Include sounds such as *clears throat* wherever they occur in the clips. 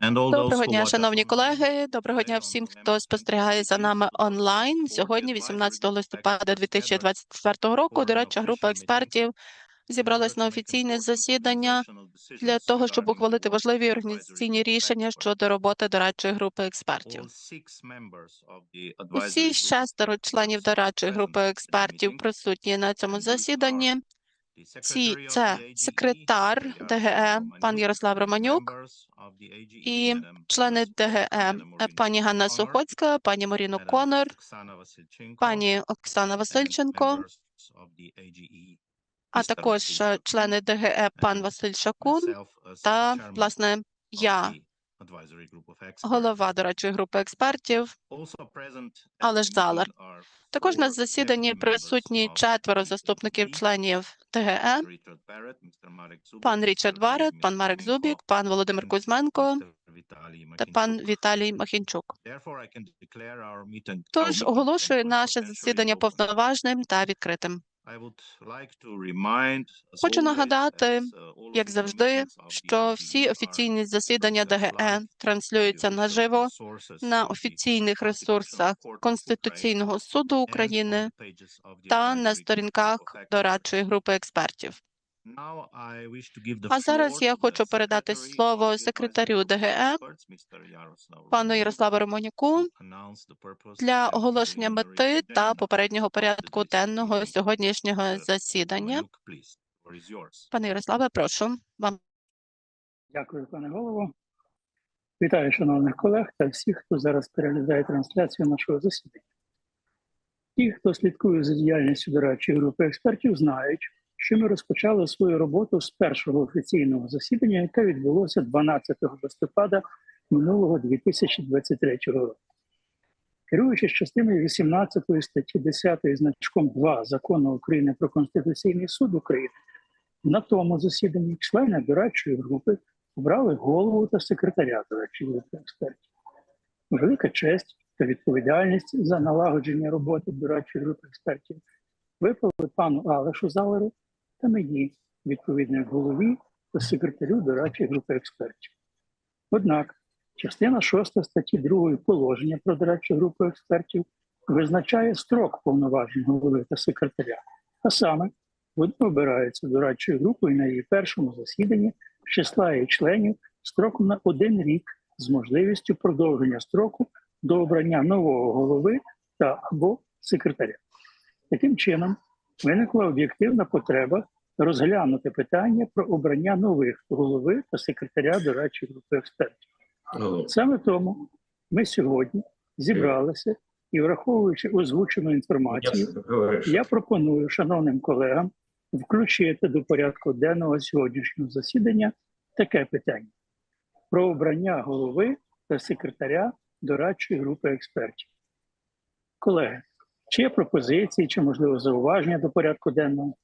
Доброго who дня, шановні колеги. Доброго дня всім, хто спостерігає за нами онлайн. Сьогодні, 18 листопада 2024 року, дорадча група експертів зібралась на офіційне засідання для того, щоб ухвалити важливі організаційні рішення щодо роботи дорадчої групи експертів. Усі шестеро членів дорадчої групи експертів присутні на цьому засіданні. Ці це секретар ДГЕ пан Ярослав Романюк і члени ДГЕ пані Ганна Сухоцька, пані Маріно Конор, пані Оксана Васильченко, а також члени ДГЕ пан Василь Шакун та власне я, голова дорадчої групи експертів. Алеш Залар. Також на засіданні присутні четверо заступників членів ДГЕ, пан Річард Варет, пан Марек Зубік, пан Володимир Кузьменко та пан Віталій Махінчук. Тож оголошую наше засідання повноважним та відкритим. Хочу нагадати, Як завжди, що всі офіційні засідання ДГН транслюються наживо на офіційних ресурсах Конституційного суду України та на сторінках дорадчої групи експертів. А зараз я хочу передати слово секретарю ДГЕ, Пану Ярославу Романюку для оголошення мети та попереднього порядку денного сьогоднішнього засідання. Пане Ярославе, прошу вам. Дякую, пане голово. Вітаю шановних колег та всіх, хто зараз переглядає трансляцію нашого засідання. Ті, хто слідкує за діяльністю дорадчої групи експертів, знають, що ми розпочали свою роботу з першого офіційного засідання, яке відбулося 12 листопада минулого 2023 року. Керуючись частиною 18 статті 10 значком 2 закону України про Конституційний суд України, на тому засіданні члени дорадчої групи обрали голову та секретаря дорадчої групи експертів. Велика честь та відповідальність за налагодження роботи дорадчої групи експертів випали пану Алешу Залеру та мені, відповідно як голові та секретарю дорадчої групи експертів. Однак частина 6 статті 2 положення про дорадчу групу експертів визначає строк повноважень голови та секретаря, а саме вони обираються дорадчою групою на її першому засіданні з числа її членів строком на один рік з можливістю продовження строку до обрання нового голови та або секретаря. Таким чином, виникла об'єктивна потреба розглянути питання про обрання нових голови та секретаря дорадчої групи експертів. Саме тому ми сьогодні зібралися і, враховуючи озвучену інформацію, я пропоную шановним колегам включити до порядку денного сьогоднішнього засідання таке питання про обрання голови та секретаря дорадчої групи експертів. Колеги, чи є пропозиції, чи можливо зауваження до порядку денного?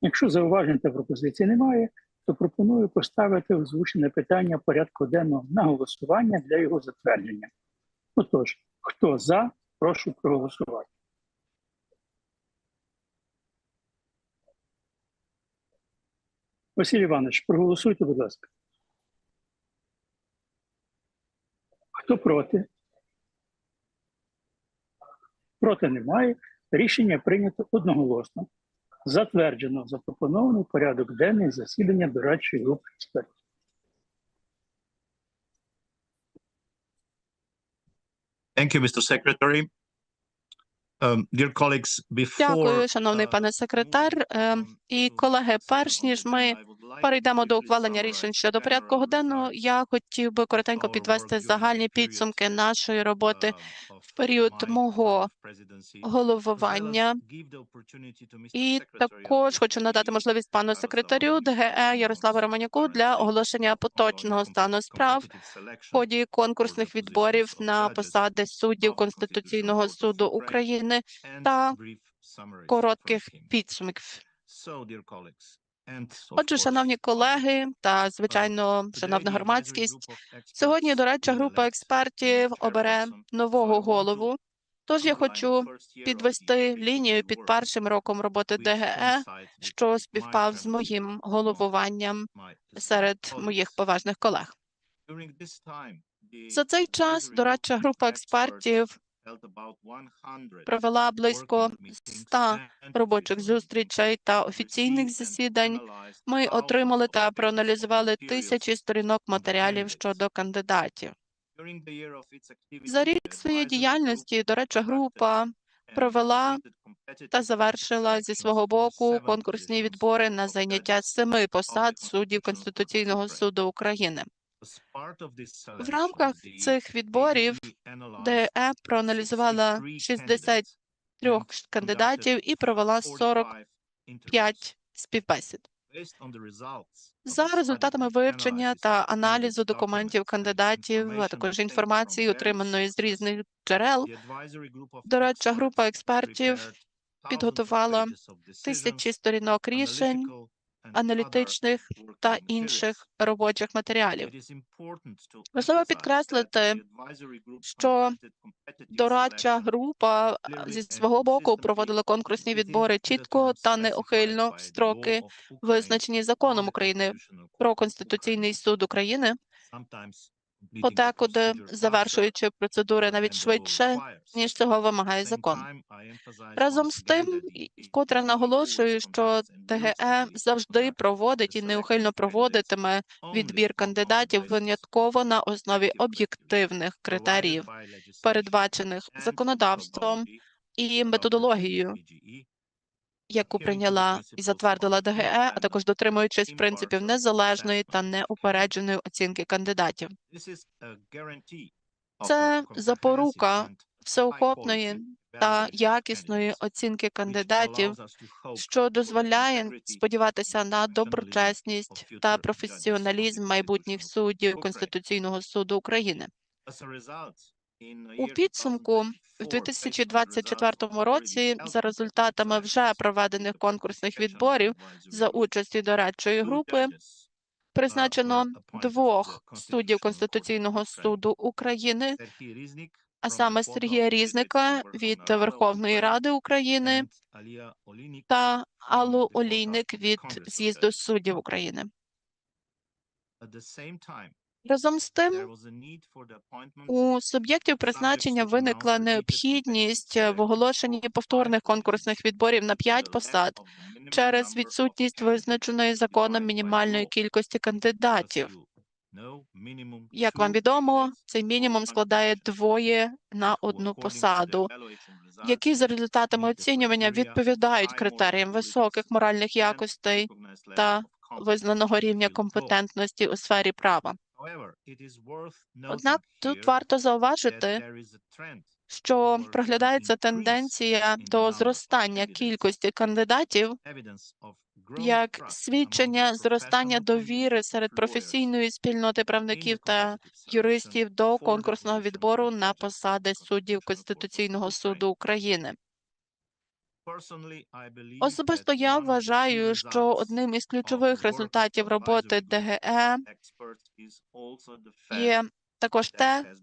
Якщо зауважень та пропозицій немає, то пропоную поставити озвучене питання порядку денного на голосування для його затвердження. Отож, хто за, прошу проголосувати. Василь Іванович, проголосуйте, будь ласка. Хто проти? Проти немає. Рішення прийнято одноголосно. Затверджено запропонований порядок денний засідання дорадчої групи експертів. Thank you, Mr. Um, dear colleagues, before, Дякую, шановний uh, пане секретар. Е, І колеги, перш ніж ми перейдемо до ухвалення рішень щодо порядку денного, я хотів би коротенько підвести загальні підсумки нашої роботи в період мого головування. І також хочу надати можливість пану секретарю ДГЕ Ярославу Романюку для оголошення поточного стану справ в ході конкурсних відборів на посади суддів Конституційного суду України та коротких підсумків. Отже, шановні колеги та звичайно, шановна громадськість, сьогодні дорадча група експертів обере нового голову Тож я хочу підвести лінію під першим роком роботи ДГЕ, що співпав з моїм головуванням серед моїх поважних колег. За цей час дорадча група експертів провела близько 100 робочих зустрічей та офіційних засідань. Ми отримали та проаналізували тисячі сторінок матеріалів щодо кандидатів. За рік своєї діяльності дорадча група провела та завершила зі свого боку конкурсні відбори на зайняття семи посад суддів Конституційного суду України. В рамках цих відборів ДЕ проаналізувала 63 кандидатів і провела 45 співбесід. За результатами вивчення та аналізу документів кандидатів, а також інформації, отриманої з різних джерел, дорадча група експертів підготувала тисячі сторінок рішень, аналітичних та інших робочих матеріалів. Важливо підкреслити, що дорадча група зі свого боку проводила конкурсні відбори чітко та неухильно в строки, визначені законом України про Конституційний суд України, подекуди завершуючи процедури навіть швидше, ніж цього вимагає закон. Разом з тим, вкотре наголошую, що ДГЕ завжди проводить і неухильно проводитиме відбір кандидатів винятково на основі об'єктивних критеріїв, передбачених законодавством і методологією, яку прийняла і затвердила ДГЕ, а також дотримуючись принципів незалежної та неупередженої оцінки кандидатів. Це запорука всеохопної та якісної оцінки кандидатів, що дозволяє сподіватися на доброчесність та професіоналізм майбутніх суддів Конституційного суду України. У підсумку в 2024 році, за результатами вже проведених конкурсних відборів за участі дорадчої групи, призначено двох суддів Конституційного суду України, а саме Сергія Різника від Верховної Ради України та Аллу Олійник від з'їзду суддів України. Разом з тим, у суб'єктів призначення виникла необхідність в оголошенні повторних конкурсних відборів на п'ять посад через відсутність визначеної законом мінімальної кількості кандидатів. Як вам відомо, цей мінімум складає двоє на одну посаду, які за результатами оцінювання відповідають критеріям високих моральних якостей та визнаного рівня компетентності у сфері права. Однак тут варто зауважити, що проглядається тенденція до зростання кількості кандидатів як свідчення зростання довіри серед професійної спільноти правників та юристів до конкурсного відбору на посади суддів Конституційного суду України. Особисто я вважаю, що одним із ключових результатів роботи ДГЕ є також те,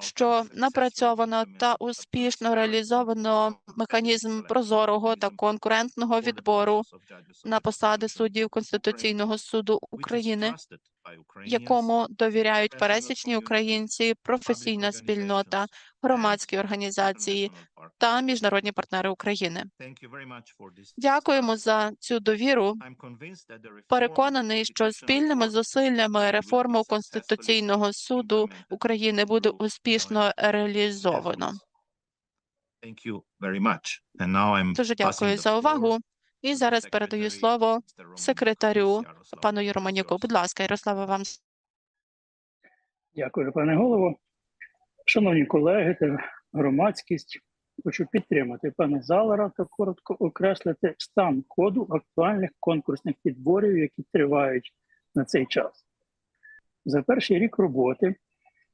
що напрацьовано та успішно реалізовано механізм прозорого та конкурентного відбору на посади суддів Конституційного суду України, якому довіряють пересічні українці, професійна спільнота, громадські організації та міжнародні партнери України. Дякуємо за цю довіру. Переконаний, що спільними зусиллями реформу Конституційного суду України буде успішно реалізовано. Дуже дякую за увагу. І зараз передаю слово секретарю пану Єроманюку. Будь ласка, Ярослава, вам Дякую, пане голово. Шановні колеги та громадськість, хочу підтримати пана Залера та коротко окреслити стан ходу актуальних конкурсних підборів, які тривають на цей час. За перший рік роботи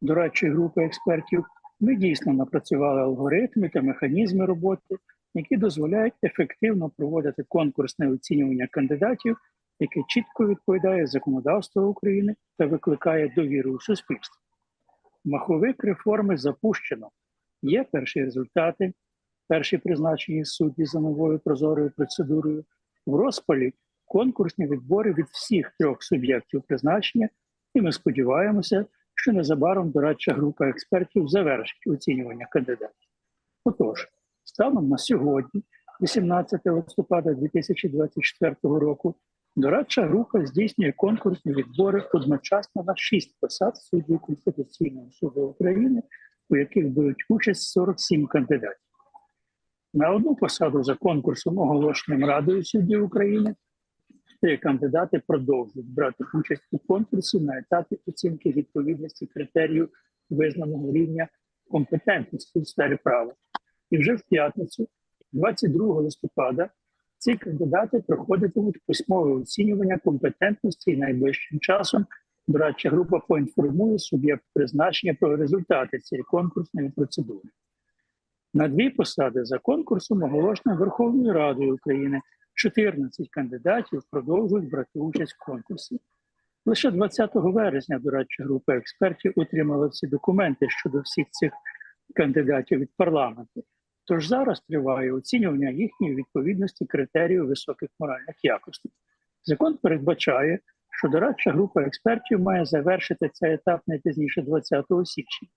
дорадчої групи експертів ми дійсно напрацювали алгоритми та механізми роботи, які дозволяють ефективно проводити конкурсне оцінювання кандидатів, яке чітко відповідає законодавству України та викликає довіру у суспільстві. Маховик реформи запущено. Є перші результати, перші призначені судді за новою прозорою процедурою. В розпалі конкурсні відбори від всіх трьох суб'єктів призначення, і ми сподіваємося, що незабаром дорадча група експертів завершить оцінювання кандидатів. Отож, станом на сьогодні, 18 листопада 2024 року, дорадча група здійснює конкурсні відбори одночасно на шість посад суддів Конституційного суду України, у яких беруть участь 47 кандидатів. На одну посаду за конкурсом, оголошеним Радою суддів України, три кандидати продовжують брати участь у конкурсі на етапі оцінки відповідності критерію визнаного рівня компетентності в сфері права. І вже в п'ятницю, 22 листопада, ці кандидати проходитимуть письмове оцінювання компетентності і найближчим часом дорадча група поінформує суб'єкт призначення про результати цієї конкурсної процедури. На дві посади за конкурсом оголошено Верховною Радою України 14 кандидатів продовжують брати участь в конкурсі. Лише 20 вересня дорадча група експертів отримала всі документи щодо всіх цих кандидатів від парламенту. Тож зараз триває оцінювання їхньої відповідності критерію високих моральних якостей. Закон передбачає, що дорадча група експертів має завершити цей етап не пізніше 20 січня.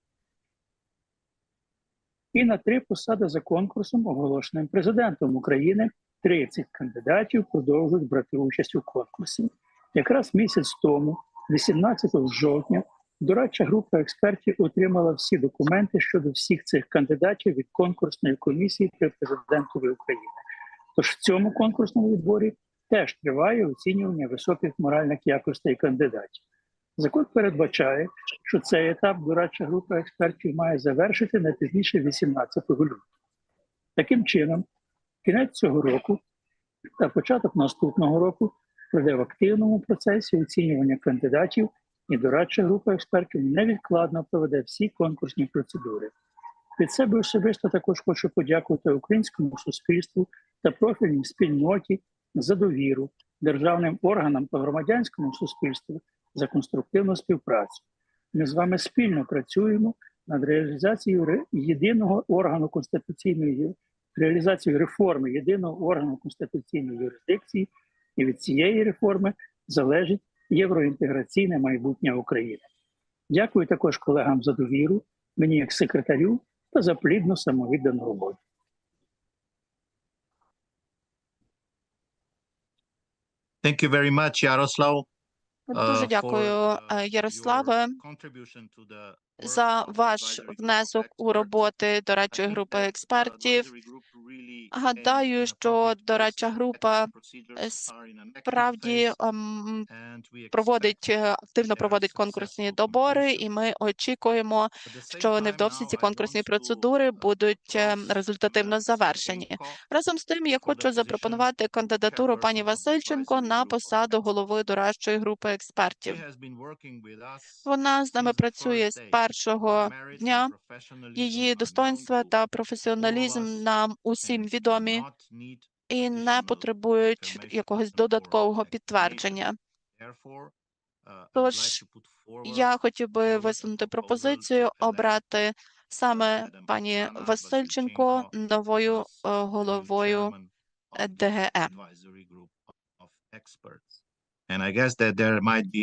І на три посади за конкурсом, оголошеним президентом України, 30 кандидатів продовжують брати участь у конкурсі. Якраз місяць тому, 18 жовтня, дорадча група експертів отримала всі документи щодо всіх цих кандидатів від конкурсної комісії при президентові України. Тож в цьому конкурсному відборі теж триває оцінювання високих моральних якостей кандидатів. Закон передбачає, що цей етап дорадча група експертів має завершити не пізніше 18 лютого. Таким чином, кінець цього року та початок наступного року пройде в активному процесі оцінювання кандидатів, і дорадча група експертів невідкладно проведе всі конкурсні процедури. Від себе особисто також хочу подякувати українському суспільству та профільній спільноті за довіру, державним органам та громадянському суспільству за конструктивну співпрацю. Ми з вами спільно працюємо над реалізацією єдиного органу конституційної реалізацією реформи єдиного органу конституційної юрисдикції, і від цієї реформи залежить євроінтеграційне майбутнє України. Дякую також колегам за довіру, мені як секретарю та за плідну самовіддану роботу. Thank you very much, Ярослав. Дуже uh, дякую, uh, е, Ярославе, за ваш внесок у роботи дорадчої групи uh, експертів. Гадаю, що дорадча група, е, Справді ем, проводить е, активно проводить конкурсні добори, і ми очікуємо, що невдовзі ці конкурсні процедури uh, будуть е, результативно завершені. Разом з тим, я хочу запропонувати кандидатуру пані Васильченко на посаду голови дорадчої групи експертів. Вона з нами працює з першого дня. Її достоинства та професіоналізм нам усім відомі і не потребують якогось додаткового підтвердження. Uh, Тож, Я хотів би висунути пропозицію обрати саме пані Васильченко новою е, uh, головою ДГЕ. And I guess that there might be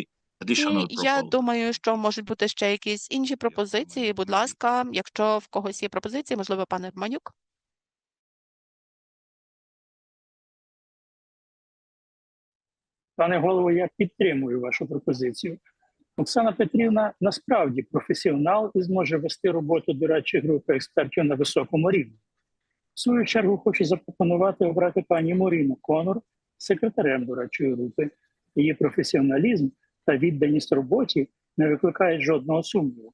І я думаю, що можуть бути ще якісь інші пропозиції. Будь ласка, якщо в когось є пропозиції, можливо, пане Романюк. Пане голово, я підтримую вашу пропозицію. Оксана Петрівна насправді професіонал і зможе вести роботу дорадчої групи експертів на високому рівні. В свою чергу хочу запропонувати обрати пані Моріну Конор секретарем дорадчої групи. Її професіоналізм та відданість роботі не викликають жодного сумніву.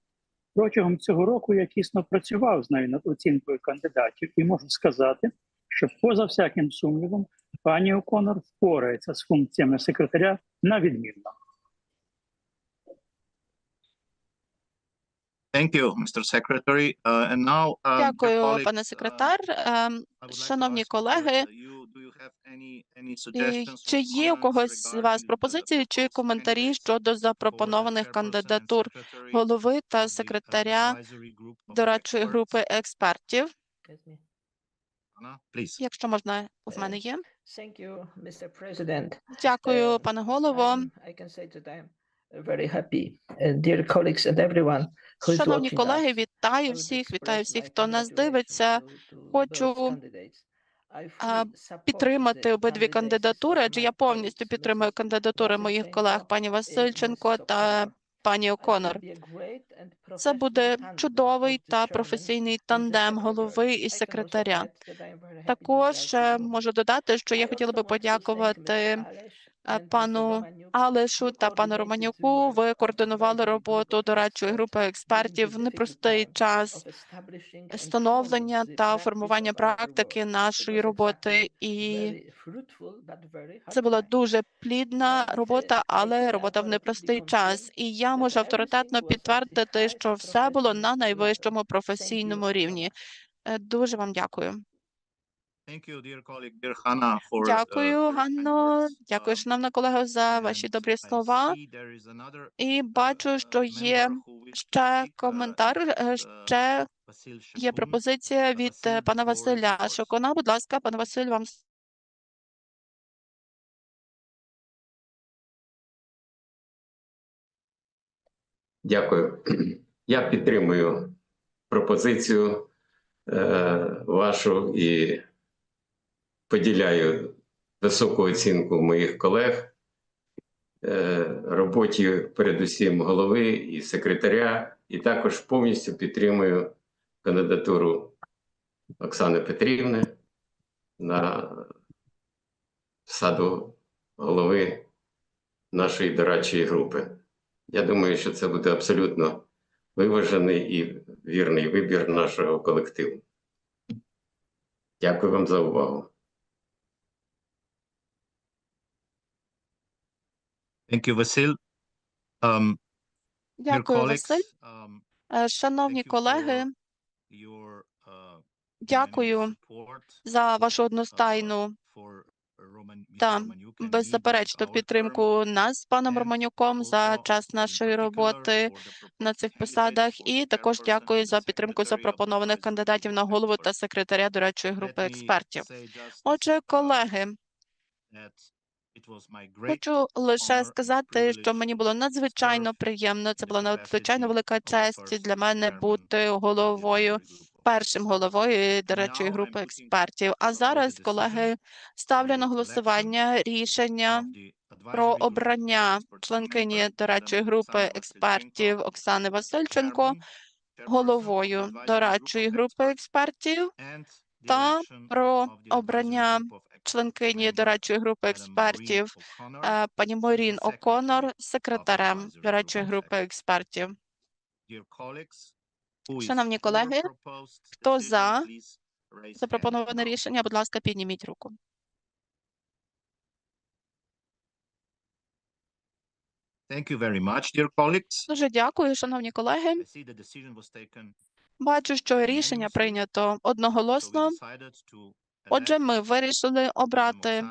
Протягом цього року я тісно працював з нею над оцінкою кандидатів і можу сказати, що поза всяким сумнівом пані Оконор впорається з функціями секретаря на відмінно. Uh, dear Дякую, пане uh, секретар. Ем, Шановні колеги, uh, І Чи є у когось з вас пропозиції чи коментарі щодо запропонованих кандидатур голови та секретаря дорадчої групи експертів? Якщо можна, в мене є. Дякую, Е, пане голово. Uh, Шановні колеги, вітаю всіх, вітаю всіх, хто нас дивиться. Хочу, Підтримати обидві кандидатури, адже я повністю підтримую кандидатури моїх колег, пані Васильченко та пані Оконор. Це буде чудовий та професійний тандем голови і секретаря. Також е, можу додати, що я хотіла би подякувати е, пану Алешу та пану Романюку. Ви координували роботу дорадчої групи експертів в непростий час становлення та формування практики нашої роботи. І це була дуже плідна робота, але робота в непростий час. І я можу авторитетно підтвердити, що все було на найвищому професійному рівні. Е, Дуже вам дякую. Thank you, dear colleague, dear Hannah, for, uh, Дякую, Ганно. Дякую, шановна колего, за ваші добрі слова. І uh, бачу, що uh, є wishes to ще коментар, е, ще є пропозиція від е, пана Василя. Шокона. Будь ласка, пане Василь, вам Дякую. *clears throat* Я підтримую пропозицію е, вашу і поділяю високу оцінку моїх колег е, роботі, передусім голови і секретаря, і також повністю підтримую кандидатуру Оксани Петрівни на посаду голови нашої дорадчої групи. Я думаю, що це буде абсолютно виважений і вірний вибір нашого колективу. Дякую вам за увагу. Thank you, Василь. Um, Дякую, Василь. um, Е, Шановні колеги, for uh, дякую за вашу uh, одностайну for та беззаперечну підтримку нас з паном Романюком за час нашої роботи на цих посадах. І також дякую за підтримку запропонованих кандидатів на голову та секретаря дорадчої Let групи експертів. Отже, uh, колеги, хочу лише сказати, що мені було надзвичайно приємно. Це була надзвичайно велика честь для мене бути головою, першим головою дорадчої групи експертів. А uh, зараз, колеги, ставлю на голосування рішення про обрання членкині дорадчої групи експертів Оксани Васильченко головою дорадчої групи експертів та про обрання членкині дорадчої групи експертів е, пані Морін О'Конор секретарем дорадчої групи експертів. Шановні колеги, хто за Запропоноване рішення, будь ласка, підніміть руку. Thank you very much, dear colleagues. Дуже дякую, шановні колеги. Бачу, що рішення прийнято одноголосно. Отже, ми вирішили обрати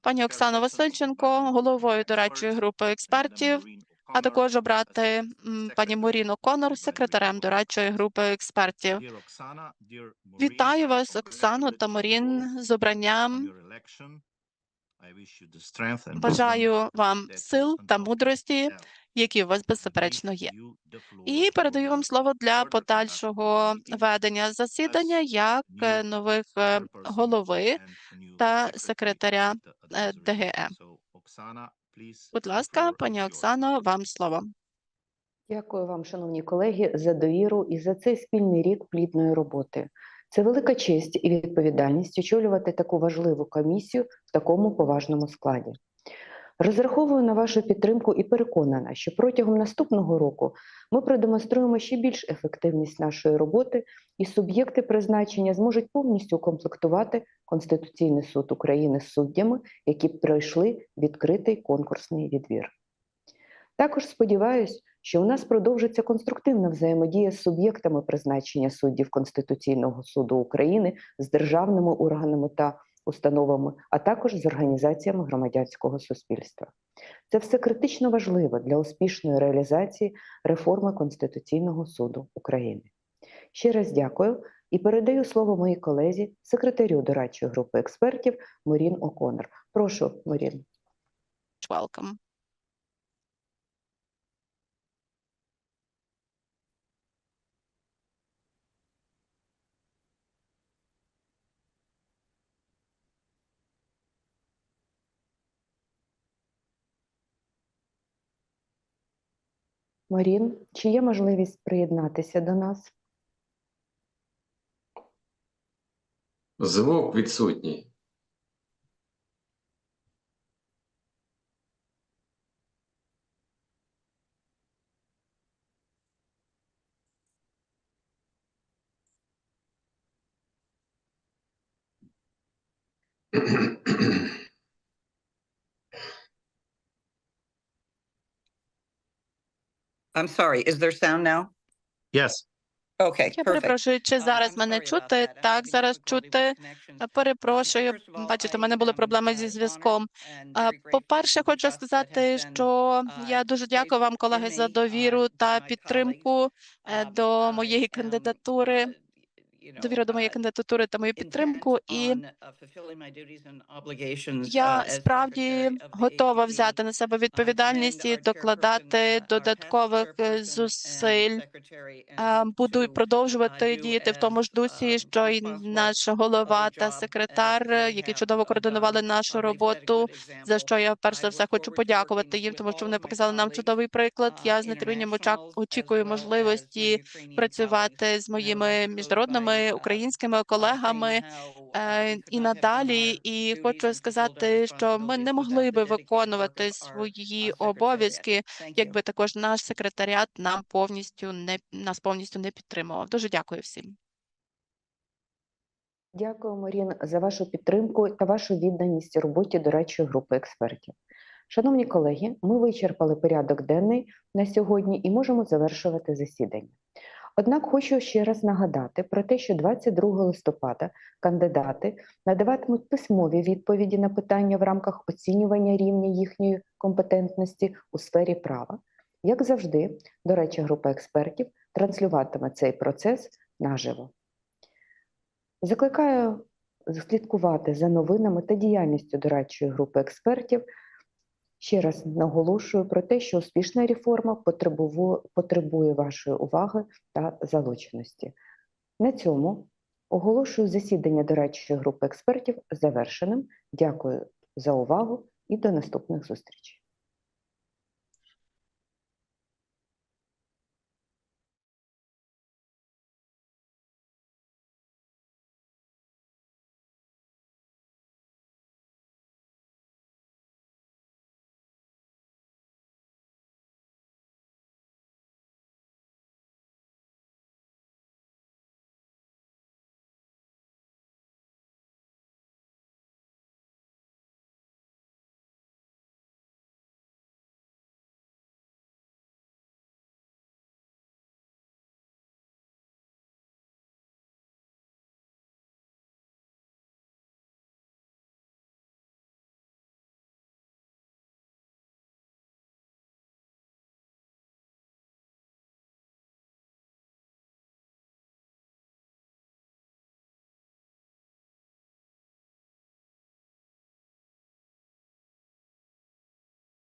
пані Оксану Васильченко головою дорадчої групи експертів, а також обрати пані secretary Морін of О'Конор the advisory секретарем дорадчої групи експертів. Вітаю вас, Оксано та Морін, з обранням. Бажаю вам сил та мудрості, які у вас I беззаперечно є. І передаю вам слово для подальшого ведення засідання як е, нових е, голови та секретаря е. ДГЕ. Будь ласка, пані. Оксано, вам слово. Дякую вам, шановні колеги, за довіру і за цей спільний рік плідної роботи. Це велика честь і відповідальність очолювати таку важливу комісію в такому поважному складі. Розраховую на вашу підтримку і переконана, що протягом наступного року ми продемонструємо ще більш ефективність нашої роботи, і суб'єкти призначення зможуть повністю укомплектувати Конституційний суд України з суддями, які пройшли відкритий конкурсний відбір. Також сподіваюсь, що у нас продовжиться конструктивна взаємодія з суб'єктами призначення суддів Конституційного суду України, з державними органами та установами, а також з організаціями громадянського суспільства. Це все критично важливо для успішної реалізації реформи Конституційного суду України. Ще раз дякую і передаю слово моїй колезі, секретарю дорадчої групи експертів Морін О'Коннор. Прошу, Морін. Welcome. Морін, чи є можливість приєднатися до нас? Звук відсутній. I'm sorry, is there sound now? Yes, Okay, Я perfect. перепрошую, чи Uh, зараз I'm мене чути? Так, зараз чути. Е, Перепрошую, бачите, у мене були проблеми uh, зі зв'язком. По-перше, хочу сказати, що uh, я дуже дякую вам, колеги, за uh, довіру та підтримку е, до Um, моєї кандидатури, uh, довіру до моєї uh, кандидатури та мою підтримку. І uh, я uh, справді готова взяти на себе відповідальність і докладати додаткових е, зусиль. Буду продовжувати діяти в тому ж дусі, що й наш голова та секретар, які чудово координували нашу роботу. За що я перш за все хочу подякувати їм, тому що вони показали нам чудовий приклад. Я з нетерпінням очікую можливості працювати з моїми міжнародними uh, українськими колегами е, і надалі. І хочу сказати, що ми не могли би виконувати свої обов'язки, якби також наш секретаріат нам повністю не нас повністю не підтримував. Дуже дякую всім. Дякую, Марін, за вашу підтримку та вашу відданість роботі дорадчої групи експертів. Шановні колеги, ми вичерпали порядок денний на сьогодні і можемо завершувати засідання. Однак хочу ще раз нагадати про те, що 22 листопада кандидати надаватимуть письмові відповіді на питання в рамках оцінювання рівня їхньої компетентності у сфері права. Як завжди, дорадча група експертів транслюватиме цей процес наживо. Закликаю слідкувати за новинами та діяльністю дорадчої групи експертів. Ще раз наголошую про те, що успішна реформа потребує, вашої уваги та залученості. На цьому оголошую засідання дорадчої групи експертів завершеним. Дякую за увагу і до наступних зустрічей.